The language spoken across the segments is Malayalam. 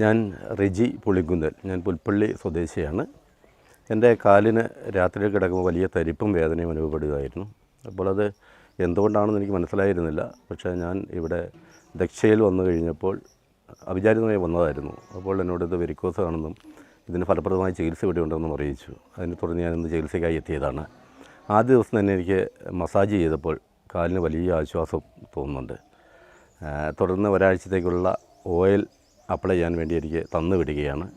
ഞാൻ റിജി പുളിങ്കുന്നൽ ഞാൻ പുൽപ്പള്ളി സ്വദേശിയാണ്. എന്റെ കാലിന് രാത്രി കിടക്കുമ്പോൾ വലിയ തരിപ്പും വേദനയും അനുഭവപ്പെടുകയായിരുന്നു. അപ്പോൾ അത് എന്തുകൊണ്ടാണെന്ന് എനിക്ക് മനസ്സിലായിരുന്നില്ല. പക്ഷേ ഞാൻ ഇവിടെ ദക്ഷയിൽ വന്നു കഴിഞ്ഞപ്പോൾ അവിചാരിതമായി വന്നതായിരുന്നു. അപ്പോൾ എന്നോട് ഇത് വെരിക്കോസ് ആണെന്നും ഇതിന് ഫലപ്രദമായ ചികിത്സ ഇവിടെ ഉണ്ടെന്നും അറിയിച്ചു. അതിനെ തുടർന്ന് ഞാൻ ഇന്ന് ചികിത്സയ്ക്കായി എത്തിയതാണ്. ആദ്യ ദിവസം തന്നെ എനിക്ക് മസാജ് ചെയ്തപ്പോൾ കാലിന് വലിയ ആശ്വാസം തോന്നുന്നുണ്ട്. തുടർന്ന് ഒരാഴ്ചത്തേക്കുള്ള ഓയിൽ അപ്ലൈ ചെയ്യാൻ വേണ്ടി എനിക്ക് തന്നു വിടുകയാണ്.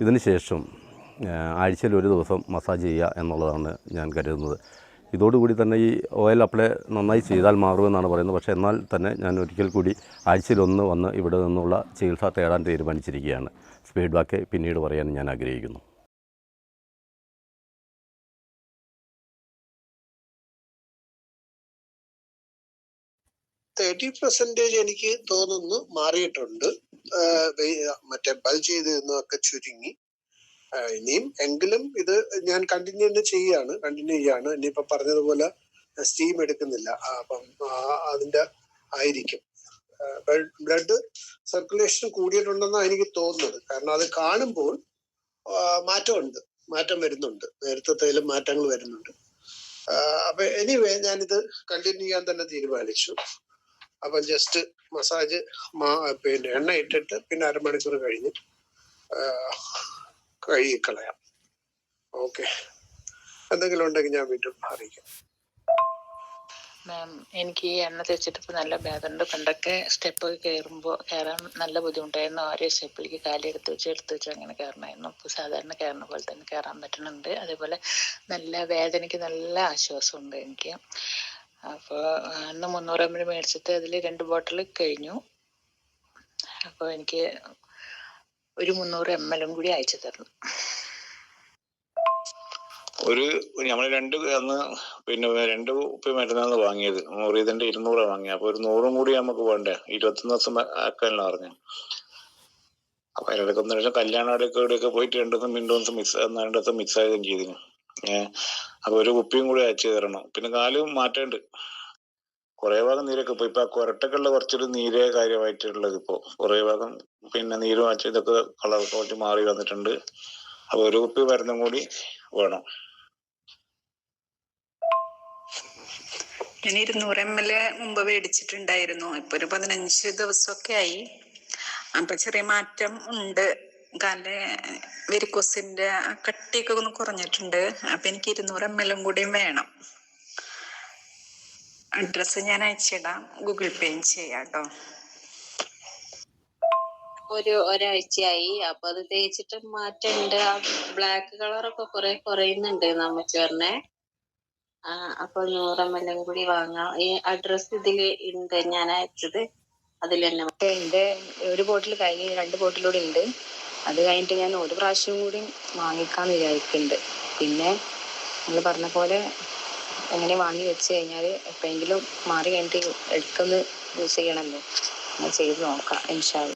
ഇതിന് ശേഷം ആഴ്ചയിൽ ഒരു ദിവസം മസാജ് ചെയ്യുക എന്നുള്ളതാണ് ഞാൻ കരുതുന്നത്. ഇതോടുകൂടി തന്നെ ഈ ഓയിൽ അപ്ലൈ നന്നായി ചെയ്താൽ മാറുമെന്നാണ് പറയുന്നത്. പക്ഷേ എന്നാൽ തന്നെ ഞാൻ ഒരിക്കൽ കൂടി ആഴ്ചയിലൊന്ന് വന്ന് ഇവിടെ നിന്നുള്ള ചികിത്സ തേടാൻ തീരുമാനിച്ചിരിക്കുകയാണ്. ഫീഡ്ബാക്ക് പിന്നീട് പറയാൻ ഞാൻ ആഗ്രഹിക്കുന്നു. തേർട്ടി പെർസെന്റേജ് എനിക്ക് തോന്നുന്നു മാറിയിട്ടുണ്ട്. മറ്റേ ബൾജ് ചെയ്ത് നിന്നൊക്കെ ചുരുങ്ങി. ഇനിയും എങ്കിലും ഇത് ഞാൻ കണ്ടിന്യൂ തന്നെ ചെയ്യാണ് കണ്ടിന്യൂ ചെയ്യാണ്. ഇനിയിപ്പോ പറഞ്ഞതുപോലെ സ്റ്റീം എടുക്കുന്നില്ല. അപ്പം അതിന്റെ ആയിരിക്കും. ബ്ലഡ് സർക്കുലേഷൻ കൂടിയിട്ടുണ്ടെന്നാണ് എനിക്ക് തോന്നുന്നത്. കാരണം അത് കാണുമ്പോൾ മാറ്റമുണ്ട്. മാറ്റം വരുന്നുണ്ട്. നേരത്തേലും മാറ്റങ്ങൾ വരുന്നുണ്ട്. അപ്പൊ എനിവേ ഞാനിത് കണ്ടിന്യൂ ചെയ്യാൻ തന്നെ തീരുമാനിച്ചു. അപ്പം ജസ്റ്റ് മസാജ് പിന്നെ എണ്ണ ഇട്ടിട്ട് പിന്നെ അരമണിക്കൂർ കഴിഞ്ഞ് കഴുകി കളയാം. ഓക്കെ എന്തെങ്കിലും ഉണ്ടെങ്കിൽ ഞാൻ വീണ്ടും അറിയിക്കാം. മാം എനിക്ക് ഈ എണ്ണ തേച്ചിട്ട് ഇപ്പൊ നല്ല ഭേദമുണ്ട് പണ്ടൊക്കെ സ്റ്റെപ്പ് കയറുമ്പോൾ കയറാൻ നല്ല ബുദ്ധിമുട്ടായിരുന്നു. ഓരോ സ്റ്റെപ്പിലേക്ക് കാലി എടുത്ത് വെച്ച് എടുത്ത് വെച്ച് അങ്ങനെ കയറണമായിരുന്നു ഇപ്പോൾ സാധാരണ കയറുന്ന പോലെ തന്നെ കയറാൻ പറ്റുന്നുണ്ട്. അതേപോലെ നല്ല വേദനയ്ക്ക് നല്ല ആശ്വാസമുണ്ട് എനിക്ക്. അപ്പോൾ അന്ന് മുന്നൂറ് എം എൽ മേടിച്ചിട്ട് അതിൽ രണ്ട് ബോട്ടിൽ കഴിഞ്ഞു. അപ്പോൾ എനിക്ക് ഒരു മുന്നൂറ് എം എല്ലും കൂടി അയച്ചു തരണം ഒരു നമ്മൾ രണ്ട് അന്ന് പിന്നെ രണ്ട് ഉപ്പി മരുന്നാണ് വാങ്ങിയത്. മുറിയതിന്റെ ഇരുന്നൂറാ വാങ്ങിയത് അപ്പൊ ഒരു നൂറും കൂടി നമുക്ക് വേണ്ടേ? ഇരുപത്തൊന്ന് ദിവസം ആക്കാനല്ലോ പറഞ്ഞു. അപ്പൊ അതിനിടയ്ക്ക് ഒന്ന് ലക്ഷം കല്യാണം അവിടെയൊക്കെ ഇവിടെയൊക്കെ പോയിട്ട് രണ്ടു ദിവസം രണ്ടു ദിവസം മിസ് രണ്ടു ദിവസം മിസ് ചെയ്തിന്. ഏഹ് അപ്പൊ ഒരു കുപ്പിയും കൂടി അയച്ചു തരണം. പിന്നെ കാലും മാറ്റണ്ട്. കുറെ ഭാഗം നീരൊക്കെ ഇപ്പൊ ഇപ്പൊ കൊരട്ടക്കുള്ള കുറച്ചൊരു നീരേ കാര്യമായിട്ടുള്ളത് ഇപ്പോ. കുറെ ഭാഗം പിന്നെ നീര് മാറ്റി ഇതൊക്കെ കളർ കുറച്ച് മാറി വന്നിട്ടുണ്ട്. അപ്പൊ ഒരു കുപ്പി മരുന്നും കൂടി വേണം. ഞാൻ ഇരുന്നൂറ് എം എൽ മുമ്പ് മേടിച്ചിട്ടുണ്ടായിരുന്നു. ഇപ്പൊ ഒരു പതിനഞ്ച് ദിവസമൊക്കെ ആയി. അപ്പൊ ചെറിയ മാറ്റം ഉണ്ട്. കാലിന്റെ വെരിക്കോസിന്റെ കട്ടിയൊക്കെ ഒന്ന് കുറഞ്ഞിട്ടുണ്ട്. അപ്പൊ എനിക്ക് ഇരുന്നൂറ് എം എല്ലും കൂടിയും വേണം. അഡ്രസ്സ് ഞാൻ അയച്ചിടാം. ഗൂഗിൾ പേയും ചെയ്യാം കേട്ടോ ഒരു ഒരാഴ്ചയായി. അപ്പൊ അത് തേച്ചിട്ട് മാറ്റുണ്ട്. ആ ബ്ലാക്ക് കളറൊക്കെ കുറെ കുറയുന്നുണ്ട് നമ്മച്ചേറിനെ ആ അപ്പൊ നൂറെണ്ണം കൂടി വാങ്ങാം. ഈ അഡ്രസ് ഇതിൽ ഉണ്ട് ഞാൻ അയച്ചത്. അതിൽ തന്നെ ഒരു ബോട്ടിൽ കഴിഞ്ഞ് രണ്ട് ബോട്ടിലൂടെ ഉണ്ട് അത് കഴിഞ്ഞിട്ട് ഞാൻ ഒരു പ്രാവശ്യം കൂടി വാങ്ങിക്കാൻ വിചാരിക്കുന്നുണ്ട് പിന്നെ നിങ്ങൾ പറഞ്ഞ പോലെ അങ്ങനെ വാങ്ങി വെച്ച് കഴിഞ്ഞാൽ എപ്പോഴെങ്കിലും മാറി കഴിഞ്ഞിട്ട് എടുക്കുന്ന ചെയ്യണമല്ലോ അങ്ങനെ ചെയ്ത് നോക്കാം ഇൻഷാൽ